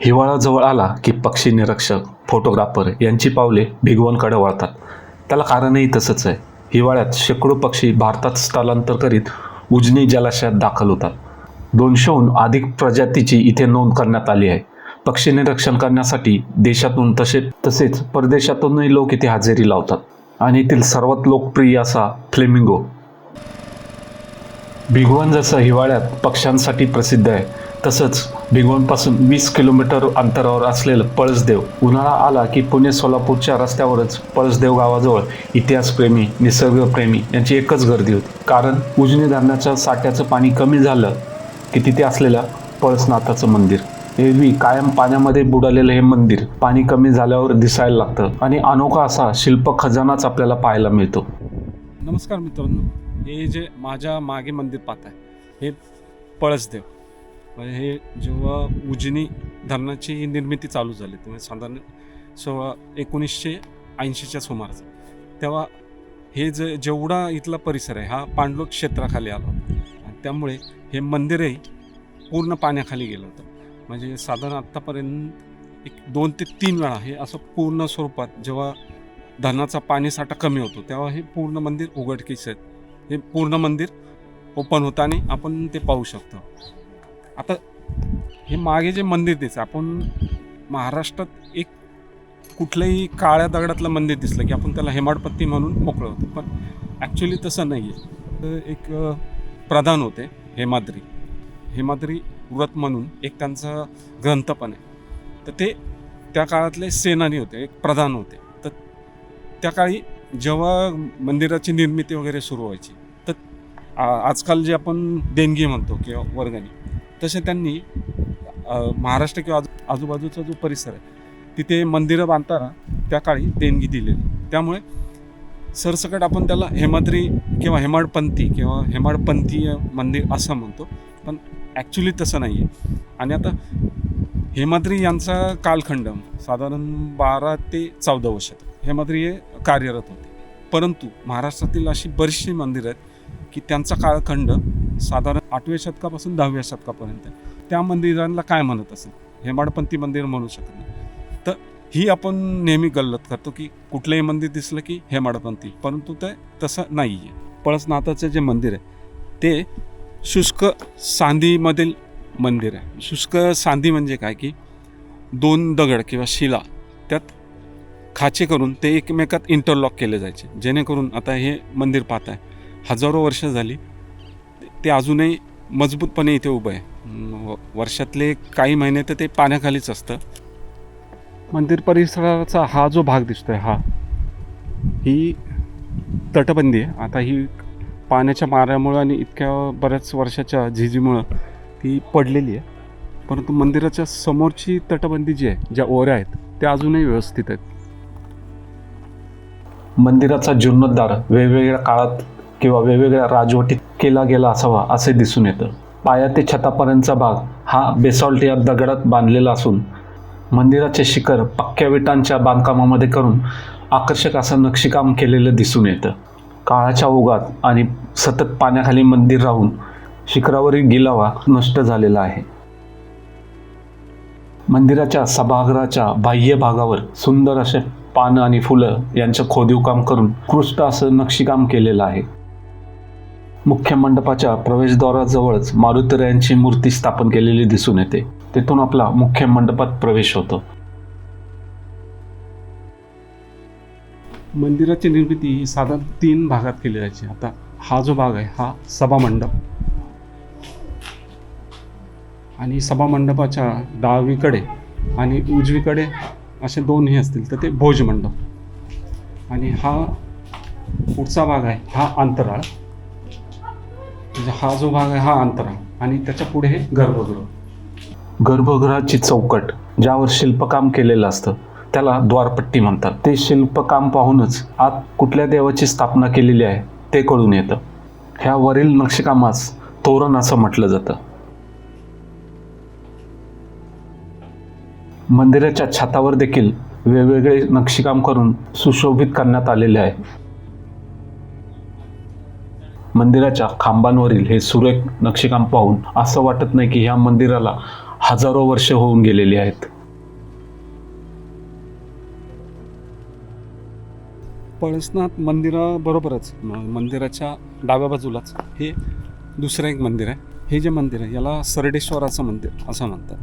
हिवाळा जवळ आला की पक्षी निरीक्षक फोटोग्राफर यांची पावले भिगवणकडे वळतात. त्याला कारणही तसंच आहे. हिवाळ्यात शेकडो पक्षी भारतात स्थलांतर करीत उजनी जलाशयात दाखल होतात. दोनशेहून अधिक प्रजातीची इथे नोंद करण्यात आली आहे. पक्षी निरीक्षण करण्यासाठी देशातून तसे तसेच परदेशातूनही लोक इथे हजेरी लावतात. आणि येथील सर्वात लोकप्रिय असा फ्लेमिंगो. भिगवण जसं हिवाळ्यात पक्ष्यांसाठी प्रसिद्ध आहे तसंच भिगवणपासून वीस किलोमीटर अंतरावर असलेलं पळसदेव उन्हाळा आला की पुणे सोलापूरच्या रस्त्यावरच पळसदेव गावाजवळ इतिहासप्रेमी निसर्गप्रेमी यांची एकच गर्दी होती. कारण उजनी धरणाच्या साठ्याचं पाणी कमी झालं की तिथे असलेलं पळसनाथाचं मंदिर. एरवी कायम पाण्यामध्ये बुडालेलं हे मंदिर पाणी कमी झाल्यावर दिसायला लागतं आणि अनोखा असा शिल्प खजानाच आपल्याला पाहायला मिळतो. नमस्कार मित्रांनो हे जे माझ्या मागे मंदिर पाहत आहे हे पळसदेव. म्हणजे हे जेव्हा उजनी धरणाची ही निर्मिती चालू झाली तेव्हा साधारण सोळा एकोणीसशे ऐंशीच्या सुमारास तेव्हा हे जे जेवढा इथला परिसर आहे हा पांडलोक क्षेत्राखाली आला होता. आणि त्यामुळे हे मंदिरही पूर्ण पाण्याखाली गेलं होतं. म्हणजे साधारण आत्तापर्यंत एक दोन ते तीन वेळा हे असं पूर्ण स्वरूपात जेव्हा धरणाचा पाणीसाठा कमी होतो तेव्हा हे पूर्ण मंदिर उघडकीस आहेत. हे पूर्ण मंदिर ओपन होतं आणि आपण ते पाहू शकतो. आता हे मागे जे मंदिर दिसतं आपण महाराष्ट्रात एक कुठलंही काळ्या दगडातलं मंदिर दिसलं की आपण त्याला हेमाडपत्ती म्हणून मोकळं होतो. पण ॲक्च्युली तसं नाही आहे एक प्रधान होते हेमाद्री. हेमाद्री व्रत म्हणून एक त्यांचा ग्रंथ पण आहे. तर ते त्या काळातले सेनानी होते एक प्रधान होते. तर त्या काळी जेव्हा मंदिराची निर्मिती वगैरे सुरू व्हायची तर आजकाल जे आपण देणगी म्हणतो किंवा वर्गणी तसे त्यांनी महाराष्ट्र किंवा आजू आजूबाजूचा जो परिसर आहे तिथे मंदिरं बांधताना त्या काळी देणगी दिलेली. त्यामुळे सरसकट आपण त्याला हेमाद्री किंवा हेमाडपंथी किंवा हेमाडपंथीय मंदिर असं म्हणतो पण ॲक्च्युली तसं नाही आहे आणि आता हेमाद्री यांचा कालखंड साधारण बारा ते चौदा वर्षात हेमाद्री हे कार्यरत होते. परंतु महाराष्ट्रातील अशी बरीचशी मंदिरं आहेत की त्यांचा कालखंड साधारण आठव्या शतकापासून दहाव्या शतकापर्यंत. आहे. त्या मंदिरांना काय म्हणत असेल? हेमाडपंथी मंदिर म्हणू शकत नाही. तर ही आपण नेहमी गल्लत करतो की कुठलंही मंदिर दिसलं की हेमाडपंथी परंतु ते तसं नाही आहे पळसनाथाचं जे मंदिर आहे ते शुष्क सांधीमधील मंदिर आहे. शुष्क सांधी म्हणजे काय की दोन दगड किंवा शिला त्यात खाचे करून ते एकमेकात इंटरलॉक केले जायचे. जेणेकरून आता हे मंदिर पाहत आहे हजारो वर्ष झाली ते अजूनही मजबूतपणे इथे उभं आहे. वर्षातले काही महिने तर ते पाण्याखालीच असतं. मंदिर परिसराचा हा जो भाग दिसतोय हा ही तटबंदी आहे. आता ही पाण्याच्या माऱ्यामुळं आणि इतक्या बऱ्याच वर्षाच्या झिजीमुळं ती पडलेली आहे. परंतु मंदिराच्या समोरची तटबंदी जी आहे ज्या ओऱ्या आहेत त्या अजूनही व्यवस्थित आहेत. मंदिराचा जीर्णोद्धार वेगवेगळ्या काळात किंवा वेगवेगळ्या राजवटीत केला गेला असावा असे दिसून येतं. पाया ते छतापर्यंतचा भाग हा बेसॉल्ट या दगडात बांधलेला असून मंदिराचे शिखर पक्क्या विटांच्या बांधकामामध्ये करून आकर्षक असं नक्षीकाम केलेलं दिसून येतं. काळाच्या ओघात आणि सतत पाण्याखाली मंदिर राहून शिखरावरील गिलावा नष्ट झालेला आहे. मंदिराच्या सभागृहाच्या बाह्य भागावर सुंदर असे पानं आणि फुलं यांचं खोदीव काम करून कृष्ट असं नक्षीकाम केलेलं आहे. मुख्य मंडपाच्या प्रवेशद्वाराजवळच मारुतऱ्यांची मूर्ती स्थापन केलेली दिसून येते. तिथून आपला मुख्य मंडपात प्रवेश होतो. मंदिराची निर्मिती ही साधारण तीन भागात केली जायची. आता हा जो भाग आहे हा सभामंडप. आणि सभामंडपाच्या डावीकडे आणि उजवीकडे असे दोन हे असतील तर ते भोजमंडप. आणि हा पुढचा भाग आहे हा अंतराळ. म्हणजे हा जो भाग आहे हा अंतरा आणि त्याच्या पुढे हे गर्भगृह. गर्भगृहाची चौकट ज्यावर शिल्पकाम केलेलं असतं त्याला द्वारपट्टी म्हणतात. ते शिल्पकाम पाहूनच आत कुठल्या देवाची स्थापना केलेली आहे ते कळून येतं. ह्या वरील नक्षीकामास तोरण असं म्हटलं जातं. मंदिराच्या छतावर देखील वेगवेगळे नक्षीकाम करून सुशोभित करण्यात आलेले आहे. मंदिराच्या खांबांवरील हे सुरेख नक्षीकाम पाहून असं वाटत नाही की ह्या मंदिराला हजारो वर्ष होऊन गेलेली आहेत. पळसनाथ मंदिराबरोबरच मंदिराच्या डाव्या बाजूलाच हे दुसरं एक मंदिर आहे. हे जे मंदिर आहे याला सरडेश्वराचं मंदिर असं म्हणतात.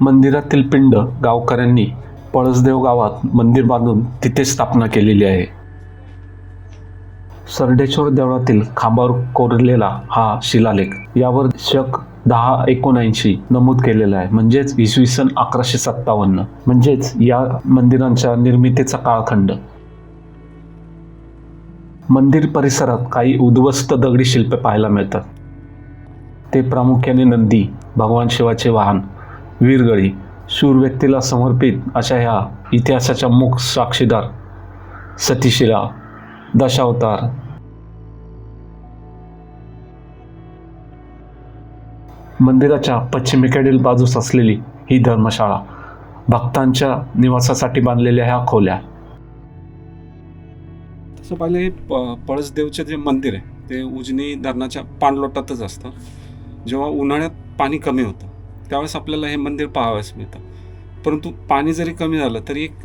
मंदिरातील पिंड गावकऱ्यांनी पळसदेव गावात मंदिर बांधून तिथे स्थापना केलेली आहे. सरडेश्वर देवळातील खांबावर कोरलेला हा शिलालेख. यावर शक दहा एकोणऐंशी नमूद केलेला आहे. म्हणजेच इसवी सन अकराशे सत्तावन्न. म्हणजेच या मंदिरांच्या निर्मितीचा काळखंड. मंदिर परिसरात काही उद्ध्वस्त दगडी शिल्पे पाहायला मिळतात. ते प्रामुख्याने नंदी भगवान शिवाचे वाहन वीरगळी शूर व्यक्तीला समर्पित अशा ह्या इतिहासाच्या मुख साक्षीदार सतीशिला दशावतार. मंदिराच्या पश्चिमेकडील बाजूस असलेली ही धर्मशाळा भक्तांच्या निवासासाठी बांधलेल्या ह्या खोल्या. तसं पाहिलं हे पळसदेवचे जे मंदिर आहे ते उजनी धरणाच्या पाणलोटातच असतं. जेव्हा उन्हाळ्यात पाणी कमी होतं त्यावेळेस आपल्याला हे मंदिर पाहावयास मिळतं. परंतु पाणी जरी कमी झालं तरी एक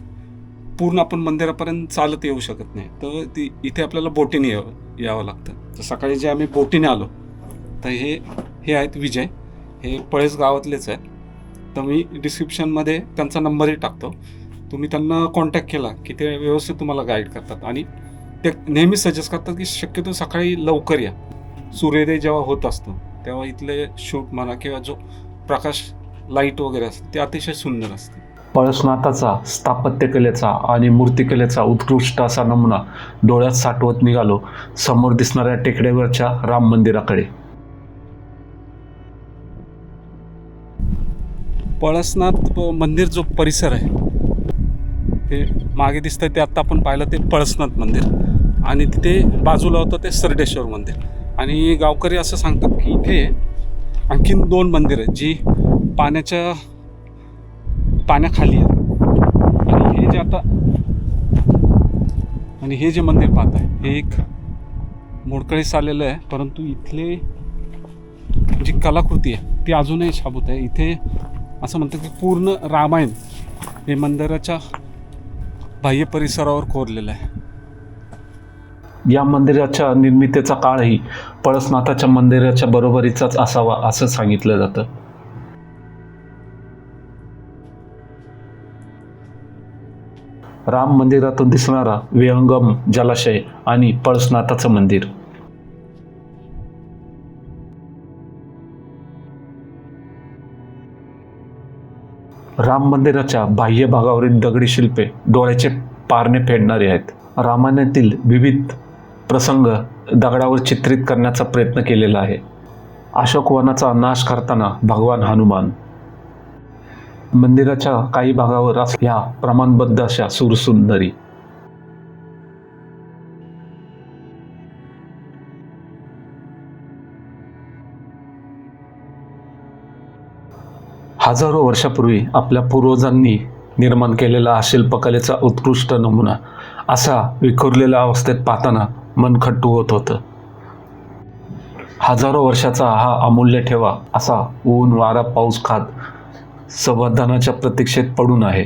पूर्ण आपण मंदिरापर्यंत चालत येऊ शकत नाही. तर ती इथे आपल्याला बोटीने यावं यावं लागतं. तर सकाळी जे आम्ही बोटीने आलो तर हे हे आहेत विजय. हे पळेस गावातलेच आहेत. तर मी डिस्क्रिप्शनमध्ये त्यांचा नंबरही टाकतो. तुम्ही त्यांना कॉन्टॅक्ट केला की ते व्यवस्थित तुम्हाला गाईड करतात. आणि ते नेहमी सजेस्ट करतात की शक्यतो सकाळी लवकर या. सूर्योदय जेव्हा होत असतो तेव्हा इथले शूट म्हणा किंवा जो प्रकाश लाइट वगैरे असते ते अतिशय सुंदर असते. पळसनाथाचा स्थापत्यकलेचा आणि मूर्तिकलेचा उत्कृष्ट असा नमुना डोळ्यात साठवत निघालो समोर दिसणाऱ्या टेकड्यावरच्या राम मंदिराकडे. पळसनाथ मंदिर जो परिसर आहे ते मागे दिसतं ते आत्ता आपण पाहिलं ते पळसनाथ मंदिर आणि तिथे बाजूला होतं ते सरडेश्वर मंदिर. आणि गावकरी असं सांगतात की इथे आणखीन दोन मंदिरं जी पाण्याच्या पाण्याखाली आहेत. आणि हे जे आता आणि हे जे मंदिर पाहत आहे हे एक मोडकळीस आलेलं आहे. परंतु इथले जी कलाकृती आहे ती अजूनही शाबूत आहे. इथे असं म्हणतात की पूर्ण रामायण हे मंदिराच्या बाह्य परिसरावर कोरलेलं आहे. या मंदिराच्या निर्मितीचा काळही पळसनाथाच्या मंदिराच्या बरोबरीचाच असावा असं सांगितलं जातं. राम मंदिरातून दिसणारा विहंगम जलाशय आणि पळसनाथाचं मंदिर. राम मंदिराच्या बाह्य भागावरील दगडी शिल्पे डोळ्याचे पारणे फेडणारे आहेत. रामायणातील विविध प्रसंग दगडावर चित्रित करण्याचा प्रयत्न केलेला आहे. अशोकवनाचा नाश करताना भगवान हनुमान मंदिराच्या काही भागावर अस- प्रमाणबद्ध अशा सुरसुंदरी. हजारो वर्षापूर्वी आपल्या पूर्वजांनी निर्माण केलेला हा शिल्पकलेचा उत्कृष्ट नमुना असा विखुरलेल्या अवस्थेत पाहताना मन खट्टू होत होतं. हजारो वर्षाचा हा अमूल्य ठेवा असा ऊन वारा पाऊस खात संवर्धनाच्या प्रतीक्षेत पडून आहे.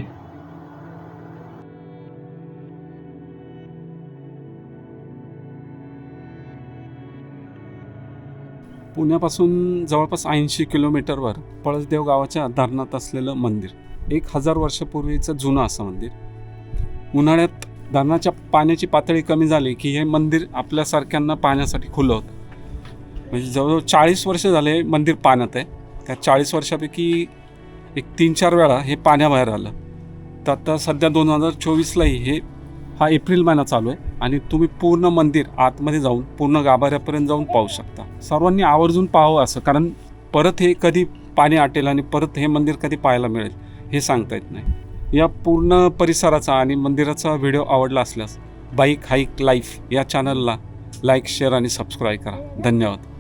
पुण्यापासून जवळपास ऐंशी किलोमीटरवर पळसदेव गावाच्या धरणात असलेलं मंदिर. एक हजार वर्षापूर्वीचं जुनं असं मंदिर. उन्हाळ्यात धरणाच्या पाण्याची पातळी कमी झाली की हे मंदिर आपल्यासारख्यांना पाहण्यासाठी खुलं होतं. म्हणजे जवळजवळ चाळीस वर्ष झाले मंदिर पाण्यात आहे. त्या चाळीस वर्षापैकी एक तीन चार वेळा हे पाण्याबाहेर आलं. तर आता सध्या दोन हजार चोवीसलाही हे हा एप्रिल महिना चालू आहे आणि तुम्ही पूर्ण मंदिर आतमध्ये जाऊन पूर्ण गाभाऱ्यापर्यंत जाऊन पाहू शकता. सर्वांनी आवर्जून पाहावं असं कारण परत हे कधी पाणी आटेल आणि परत हे मंदिर कधी पाहायला मिळेल हे सांगता येत नाही. या पूर्ण परिसराचा आणि मंदिराचा व्हिडिओ आवडला असल्यास बाईक हाईक लाईफ या चॅनलला लाईक शेअर आणि सबस्क्राईब करा. धन्यवाद.